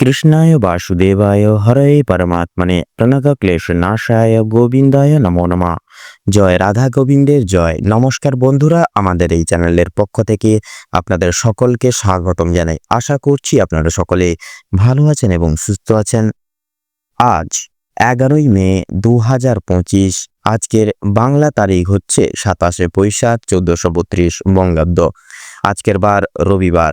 কৃষ্ণায় বাসুদেবায় হরে পরমাত্মনে প্রণত ক্লেশ নাশায় গোবিন্দায় নমো নমা জয় রাধা গোবিন্দের জয় নমস্কার বন্ধুরা, আমাদের এই চ্যানেলের পক্ষ থেকে আপনাদের সকলকে স্বাগতম জানাই। আশা করছি আপনারা সকলে ভালো আছেন এবং সুস্থ আছেন। আজ এগারোই মে দু হাজার পঁচিশ, আজকের বাংলা তারিখ হচ্ছে সাতাশে বৈশাখ চোদ্দশো বত্রিশ বঙ্গাব্দ। আজকের বার রবিবার।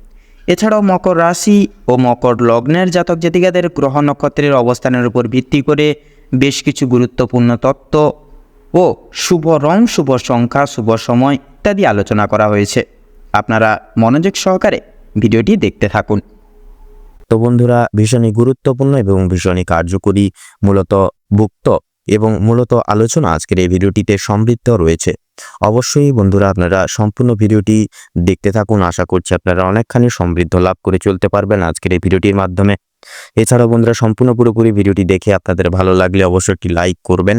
এছাড়াও মকর রাশি ও মকর লগ্নের জাতক জাতিকাদের গ্রহ নক্ষত্রের অবস্থানের উপর ভিত্তি করে বেশ কিছু গুরুত্বপূর্ণ তত্ত্ব ও শুভ রং, শুভ সংখ্যা, শুভ সময় ইত্যাদি আলোচনা করা হয়েছে। আপনারা মনোযোগ সহকারে ভিডিওটি দেখতে থাকুন। তো বন্ধুরা, ভীষণই গুরুত্বপূর্ণ এবং ভীষণই কার্যকরী মূলত ভুক্ত এবং মূলত আলোচনা আজকের এই ভিডিওটিতে সমৃদ্ধ রয়েছে। অবশ্যই বন্ধুরা আপনারা সম্পূর্ণ ভিডিওটি দেখতে থাকুন। আশা করছি আপনারা অনেকখানি সমৃদ্ধ লাভ করে চলতে পারবেন আজকের এই ভিডিওটির মাধ্যমে। এছাড়াও বন্ধুরা সম্পূর্ণ পুরোপুরি ভিডিওটি দেখে আপনাদের ভালো লাগলে অবশ্যই একটি লাইক করবেন।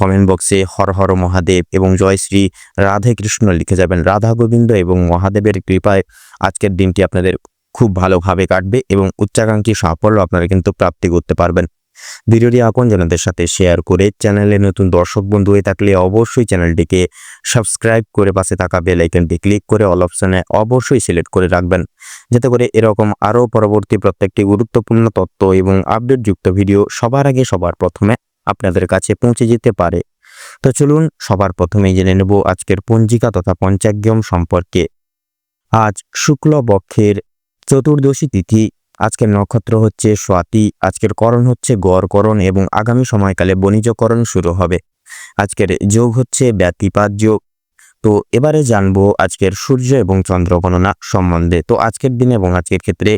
কমেন্ট বক্সে হর হর মহাদেব এবং জয় শ্রী রাধে কৃষ্ণ লিখে যাবেন রাধা গোবিন্দ এবং মহাদেবের কৃপায় আজকের দিনটি আপনাদের খুব ভালোভাবে কাটবে এবং উচ্চাকাঙ্ক্ষী সাফল্য আপনারা কিন্তু প্রাপ্তি করতে পারবেন। ভিডিওটি আপনজনদের সাথে শেয়ার করে চ্যানেলে নতুন দর্শক বন্ধু হয়ে থাকলে অবশ্যই চ্যানেলটিকে সাবস্ক্রাইব করে পাশে থাকা বেল আইকনটি ক্লিক করে অল অপশনে অবশ্যই সিলেক্ট করে রাখবেন। যাতে করে এরকম আরও পরবর্তী প্রত্যেকটি গুরুত্বপূর্ণ তথ্য এবং আপডেটযুক্ত ভিডিও সবার আগে সবার প্রথমে আপনাদের কাছে পৌঁছে যেতে পারে। তো চলুন সবার প্রথমেই জেনে নেব আজকের পঞ্জিকা তথা পঞ্চাগ্যম সম্পর্কে। আজ শুক্লপক্ষের চতুর্দশী তিথি আজকের নক্ষত্র হচ্ছে স্বাতি, আজকের করণ হচ্ছে গড়করণ এবং আগামী সময়কালে বণিজকরণ শুরু হবে। আজকের যোগ হচ্ছে ব্যতিপাত যোগ। তো এবারে জানব আজকের সূর্য এবং চন্দ্র গণনা সম্বন্ধে। তো আজকের দিনে এবং আজকের ক্ষেত্রে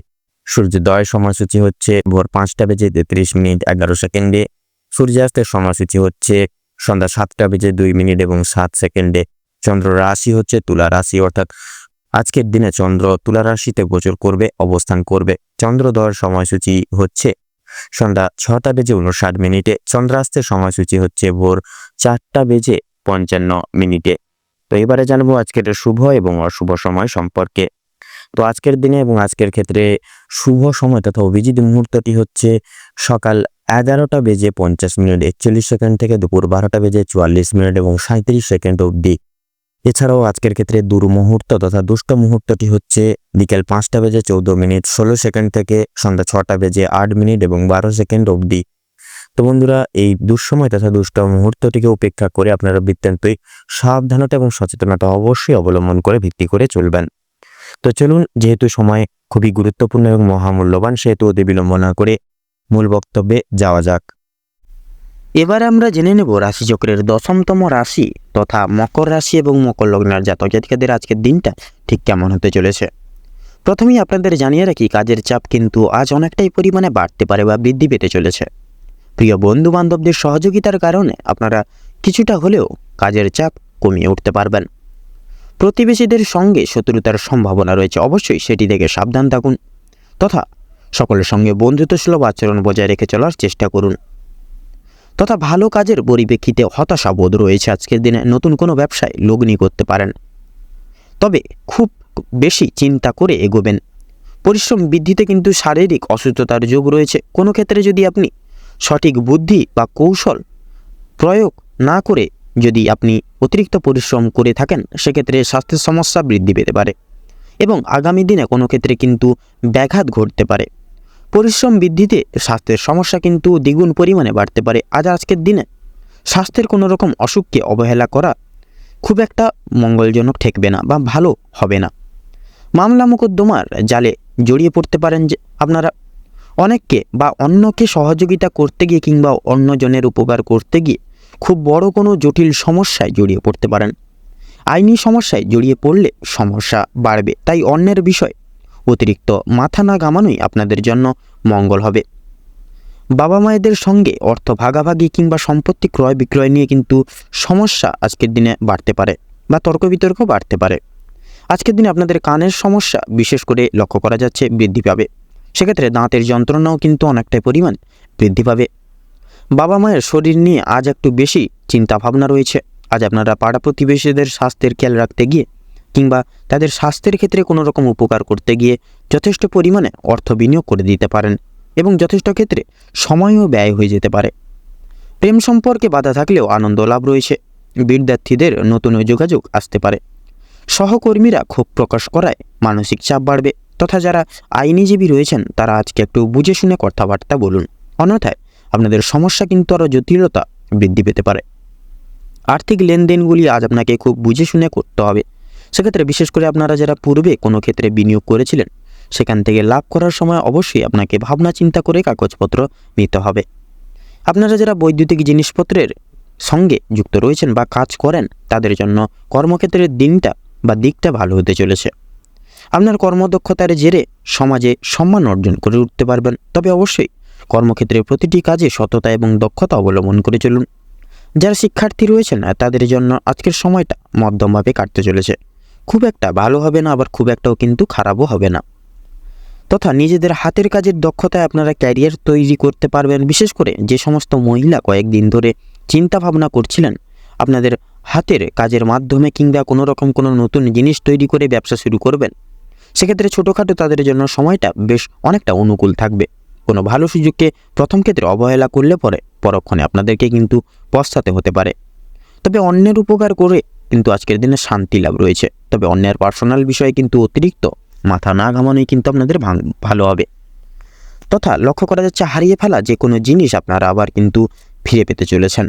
সূর্যোদয় সময়সূচি হচ্ছে ভোর পাঁচটা বেজে তেত্রিশ মিনিট এগারো সেকেন্ডে। সূর্যাস্তের সময়সূচি হচ্ছে সন্ধ্যা সাতটা বেজে দুই মিনিট এবং সাত সেকেন্ডে। চন্দ্র রাশি হচ্ছে তুলা রাশি, অর্থাৎ আজকের দিনে চন্দ্র তুলা রাশিতে গোচর করবে, অবস্থান করবে। চন্দ্রোদয়ের সময়সূচি হচ্ছে সন্ধ্যা ছটা বেজে উনষাট মিনিটে, চন্দ্রাস্তের সময়সূচি হচ্ছে ভোর চারটা বেজে পঞ্চান্ন মিনিটে। তো এবারে জানব আজকের শুভ এবং অশুভ সময় সম্পর্কে। তো আজকের দিনে এবং আজকের ক্ষেত্রে শুভ সময় তথা অভিজিৎ মুহূর্তটি হচ্ছে সকাল এগারোটা বেজে পঞ্চাশ মিনিট, একচল্লিশ সেকেন্ড থেকে দুপুর বারোটা বেজে চুয়াল্লিশ মিনিট এবং সাঁত্রিশ সেকেন্ড অবধি। এছাড়াও আজকের ক্ষেত্রে দুর্মুহূর্ত তথা দুষ্ট মুহূর্তটি হচ্ছে বিকেল পাঁচটা বেজে চৌদ্দ মিনিট, ষোলো সেকেন্ড থেকে সন্ধ্যা ছটা বেজে আট মিনিট এবং বারো সেকেন্ড অবধি। তো বন্ধুরা, এই দুঃসময় তথা দুষ্ট মুহূর্তটিকে উপেক্ষা করে আপনারা বৃত্তান্তই সাবধানতা এবং সচেতনতা অবশ্যই অবলম্বন করে ভিত্তি করে চলবেন। তো চলুন, যেহেতু সময় খুবই গুরুত্বপূর্ণ এবং মহামূল্যবান, সেহেতু অতি বিলম্ব না করে মূল বক্তব্যে যাওয়া যাক। এবার আমরা জেনে নেব রাশিচক্রের দশমতম রাশি তথা মকর রাশি এবং মকর লগ্নের জাতক জাতিকাদের আজকের দিনটা ঠিক কেমন হতে চলেছে। প্রথমেই আপনাদের জানিয়ে রাখি, কাজের চাপ কিন্তু আজ অনেকটাই পরিমাণে বাড়তে পারে বা বৃদ্ধি পেতে চলেছে। প্রিয় বন্ধু বান্ধবদের সহযোগিতার কারণে আপনারা কিছুটা হলেও কাজের চাপ কমিয়ে উঠতে পারবেন। প্রতিবেশীদের সঙ্গে শত্রুতার সম্ভাবনা রয়েছে, অবশ্যই সেটি থেকে সাবধান থাকুন। তথা সকলের সঙ্গে বন্ধুত্বসুলভ আচরণ বজায় রেখে চলার চেষ্টা করুন। তথা ভালো কাজের পরিপ্রেক্ষিতে হতাশাবোধ রয়েছে আজকের দিনে নতুন কোনো ব্যবসায় লগ্নি করতে পারেন। তবে খুব বেশি চিন্তা করে এগোবেন। পরিশ্রম বৃদ্ধিতে কিন্তু শারীরিক অসুস্থতার যোগ রয়েছে। কোনো ক্ষেত্রে যদি আপনি সঠিক বুদ্ধি বা কৌশল প্রয়োগ না করে যদি আপনি অতিরিক্ত পরিশ্রম করে থাকেন, সেক্ষেত্রে স্বাস্থ্যের সমস্যা বৃদ্ধি পেতে পারে এবং আগামী দিনে কোনো ক্ষেত্রে কিন্তু ব্যাঘাত ঘটতে পারে। পরিশ্রম বৃদ্ধিতে স্বাস্থ্যের সমস্যা কিন্তু দ্বিগুণ পরিমাণে বাড়তে পারে আজ আজকের দিনে। স্বাস্থ্যের কোনো রকম অসুখকে অবহেলা করা খুব একটা মঙ্গলজনক ঠেকবে না বা ভালো হবে না। মামলা মোকদ্দমার জালে জড়িয়ে পড়তে পারেন যে আপনারা। অনেককে বা অন্যকে সহযোগিতা করতে গিয়ে কিংবা অন্যজনের উপকার করতে গিয়ে খুব বড় কোনো জটিল সমস্যায় জড়িয়ে পড়তে পারেন। আইনি সমস্যায় জড়িয়ে পড়লে সমস্যা বাড়বে, তাই অন্যের বিষয় অতিরিক্ত মাথা না ঘামানোই আপনাদের জন্য মঙ্গল হবে। বাবা মায়েদের সঙ্গে অর্থ ভাগাভাগি কিংবা সম্পত্তি ক্রয় বিক্রয় নিয়ে কিন্তু সমস্যা আজকের দিনে বাড়তে পারে বা তর্ক বিতর্ক বাড়তে পারে। আজকের দিনে আপনাদের কানের সমস্যা বিশেষ করে লক্ষ্য করা যাচ্ছে বৃদ্ধি পাবে। সেক্ষেত্রে দাঁতের যন্ত্রণাও কিন্তু অনেকটাই পরিমাণ বৃদ্ধি পাবে। বাবা মায়ের শরীর নিয়ে আজ একটু বেশি চিন্তা ভাবনা রয়েছে। আজ আপনারা পাড়া প্রতিবেশীদের স্বাস্থ্যের খেয়াল রাখতে গিয়ে কিংবা তাদের স্বাস্থ্যের ক্ষেত্রে কোনো রকম উপকার করতে গিয়ে যথেষ্ট পরিমাণে অর্থ বিনিয়োগ করে দিতে পারেন এবং যথেষ্ট ক্ষেত্রে সময়ও ব্যয় হয়ে যেতে পারে। প্রেম সম্পর্কে বাধা থাকলেও আনন্দ লাভ রয়েছে। বিদ্যার্থীদের নতুন যোগাযোগ আসতে পারে। সহকর্মীরা ক্ষোভ প্রকাশ করায় মানসিক চাপ বাড়বে তথা যারা আইনিজীবী রয়েছেন, তারা আজকে একটু বুঝে শুনে কথাবার্তা বলুন। অন্যথায় আপনাদের সমস্যা কিন্তু আরও জটিলতা বৃদ্ধি পেতে পারে। আর্থিক লেনদেনগুলি আজ আপনাকে খুব বুঝে শুনে করতে হবে। সেক্ষেত্রে বিশেষ করে আপনারা যারা পূর্বে কোনো ক্ষেত্রে বিনিয়োগ করেছিলেন, সেখান থেকে লাভ করার সময় অবশ্যই আপনাকে ভাবনা চিন্তা করে কাগজপত্র নিতে হবে। আপনারা যারা বৈদ্যুতিক জিনিসপত্রের সঙ্গে যুক্ত রয়েছেন বা কাজ করেন, তাদের জন্য কর্মক্ষেত্রের দিনটা বা দিকটা ভালো হতে চলেছে। আপনার কর্মদক্ষতার জেরে সমাজে সম্মান অর্জন করে উঠতে পারবেন। তবে অবশ্যই কর্মক্ষেত্রে প্রতিটি কাজে সততা এবং দক্ষতা অবলম্বন করে চলুন। যারা শিক্ষার্থী রয়েছেন, তাদের জন্য আজকের সময়টা মধ্যমভাবে কাটতে চলেছে। খুব একটা ভালো হবে না, আবার খুব একটাও কিন্তু খারাপও হবে না। তথা নিজেদের হাতের কাজের দক্ষতায় আপনারা ক্যারিয়ার তৈরি করতে পারবেন। বিশেষ করে যে সমস্ত মহিলা কয়েকদিন ধরে চিন্তা ভাবনা করছিলেন, আপনাদের হাতের কাজের মাধ্যমে কিংবা কোনো রকম কোনো নতুন জিনিস তৈরি করে ব্যবসা শুরু করবেন। সেক্ষেত্রে ছোটোখাটো তাদের জন্য সময়টা বেশ অনেকটা অনুকূল থাকবে। কোনো ভালো সুযোগকে প্রথম ক্ষেত্রে অবহেলা করলে পরে, পরক্ষণে আপনাদেরকে কিন্তু পশ্চাতে হতে পারে। তবে অন্যের উপকার করে কিন্তু আজকের দিনে শান্তি লাভ রয়েছে। তবে অন্যের পার্সোনাল বিষয়ে কিন্তু অতিরিক্ত। মাথা না ঘামানোই কিন্তু আপনাদের ভালো হবে। তথা লক্ষ্য করা যাচ্ছে হারিয়ে ফেলা যে কোনো জিনিস আপনারা আবার কিন্তু ফিরে পেতে চলেছেন।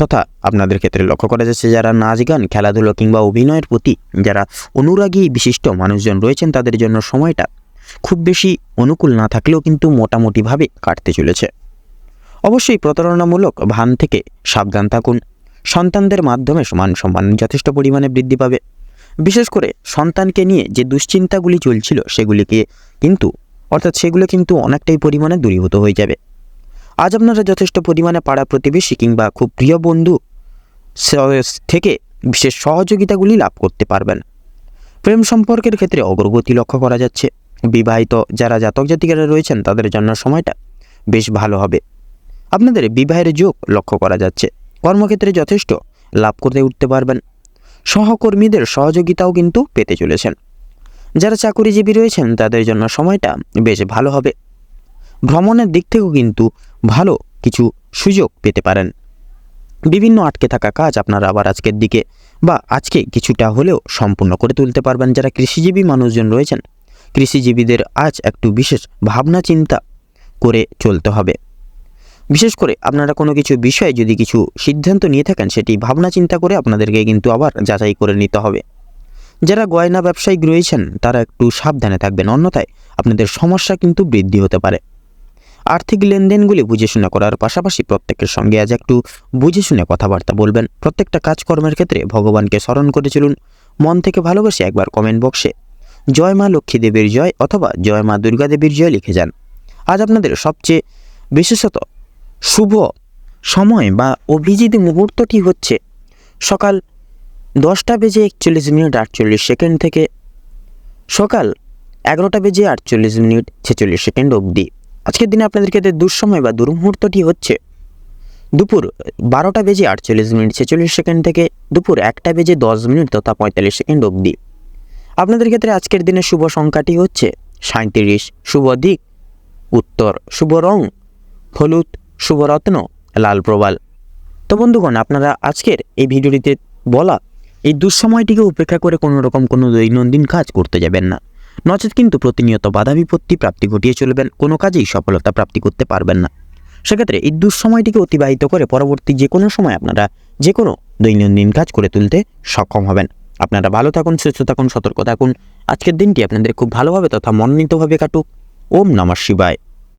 তথা আপনাদের ক্ষেত্রে লক্ষ্য করা যাচ্ছে যারা নাচ গান, খেলাধুলো কিংবা অভিনয়ের প্রতি যারা অনুরাগী বিশিষ্ট মানুষজন রয়েছেন তাদের জন্য সময়টা খুব বেশি অনুকূল না থাকলেও কিন্তু মোটামুটিভাবে কাটতে চলেছে। অবশ্যই প্রতারণামূলক ভান থেকে সাবধান থাকুন। সন্তানদের মাধ্যমে সমান সম্মান যথেষ্ট পরিমাণে বৃদ্ধি পাবে। বিশেষ করে সন্তানকে নিয়ে যে দুশ্চিন্তাগুলি চলছিল সেগুলিকে কিন্তু, অর্থাৎ সেগুলো কিন্তু অনেকটাই পরিমাণে দূরীভূত হয়ে যাবে। আজ আপনারা যথেষ্ট পরিমাণে পাড়া প্রতিবেশী কিংবা খুব প্রিয় বন্ধু থেকে বিশেষ সহযোগিতাগুলি লাভ করতে পারবেন। প্রেম সম্পর্কের ক্ষেত্রে অগ্রগতি লক্ষ্য করা যাচ্ছে। বিবাহিত যারা জাতক জাতিকারা রয়েছেন, তাদের জন্য সময়টা বেশ ভালো হবে। আপনাদের বিবাহের যোগ লক্ষ্য করা যাচ্ছে। কর্মক্ষেত্রে যথেষ্ট, লাভ করতে উঠতে পারবেন। সহকর্মীদের সহযোগিতাও কিন্তু পেতে চলেছেন। যারা চাকুরিজীবী রয়েছেন, তাদের জন্য সময়টা বেশ ভালো হবে। ভ্রমণের দিক থেকেও কিন্তু ভালো কিছু সুযোগ পেতে পারেন। বিভিন্ন আটকে থাকা কাজ আপনারা আবার আজকের দিকে বা আজকে কিছুটা হলেও সম্পূর্ণ করে তুলতে পারবেন। যারা কৃষিজীবী মানুষজন রয়েছেন, কৃষিজীবীদের আজ একটু বিশেষ ভাবনা চিন্তা করে চলতে হবে। বিশেষ করে আপনারা কোনো কিছু বিষয়ে যদি কিছু সিদ্ধান্ত নিয়ে থাকেন, সেটি ভাবনা চিন্তা করে আপনাদেরকে কিন্তু আবার যাচাই করে নিতে হবে। যারা গয়না ব্যবসায়িক রয়েছেন, তারা একটু সাবধানে থাকবেন, অন্যথায় আপনাদের সমস্যা কিন্তু বৃদ্ধি হতে পারে। আর্থিক লেনদেনগুলি বুঝে শুনে করার পাশাপাশি প্রত্যেকের সঙ্গে আজ একটু বুঝে শুনে কথাবার্তা বলবেন। প্রত্যেকটা কাজকর্মের ক্ষেত্রে ভগবানকে স্মরণ করে চলুন। মন থেকে ভালোবেসে একবার কমেন্ট বক্সে জয় মা লক্ষ্মী দেবীর জয় অথবা জয় মা দুর্গা দেবীর জয় লিখে যান। আজ আপনাদের সবচেয়ে বিশেষত শুভ সময় বা অভিজিৎ মুহূর্তটি হচ্ছে সকাল দশটা বেজে একচল্লিশ মিনিট আটচল্লিশ সেকেন্ড থেকে সকাল এগারোটা বেজে আটচল্লিশ মিনিট ছেচল্লিশ সেকেন্ড অবধি। আজকের দিনে আপনাদের ক্ষেত্রে দুঃসময় বা দুর্মুহূর্তটি হচ্ছে দুপুর বারোটা বেজে আটচল্লিশ মিনিট ছেচল্লিশ সেকেন্ড থেকে দুপুর একটা বেজে দশ মিনিট তথা পঁয়তাল্লিশ সেকেন্ড অবধি। আপনাদের ক্ষেত্রে আজকের দিনে শুভ সংখ্যাটি হচ্ছে সাঁত্রিশ শুভ দিক, উত্তর, শুভ রং, হলুদ শুভরত্ন, লাল প্রবাল। তো বন্ধুগণ, আপনারা আজকের এই ভিডিওটিতে বলা, এই দুঃসময়টিকে উপেক্ষা করে কোনো রকম কোনো দৈনন্দিন কাজ করতে যাবেন না। নচেত কিন্তু প্রতিনিয়ত বাধা বিপত্তি প্রাপ্তি ঘটিয়ে চলবেন, কোনো কাজেই সফলতা প্রাপ্তি করতে পারবেন না। সেক্ষেত্রে এই দুঃসময়টিকে অতিবাহিত করে পরবর্তী যে কোনো সময় আপনারা যে কোনো দৈনন্দিন কাজ করে তুলতে সক্ষম হবেন। আপনারা ভালো থাকুন, সুস্থ থাকুন, সতর্ক থাকুন। আজকের দিনটি আপনাদের খুব ভালোভাবে তথা মনোনীতভাবে কাটুক। ওম নমঃ শিবায়।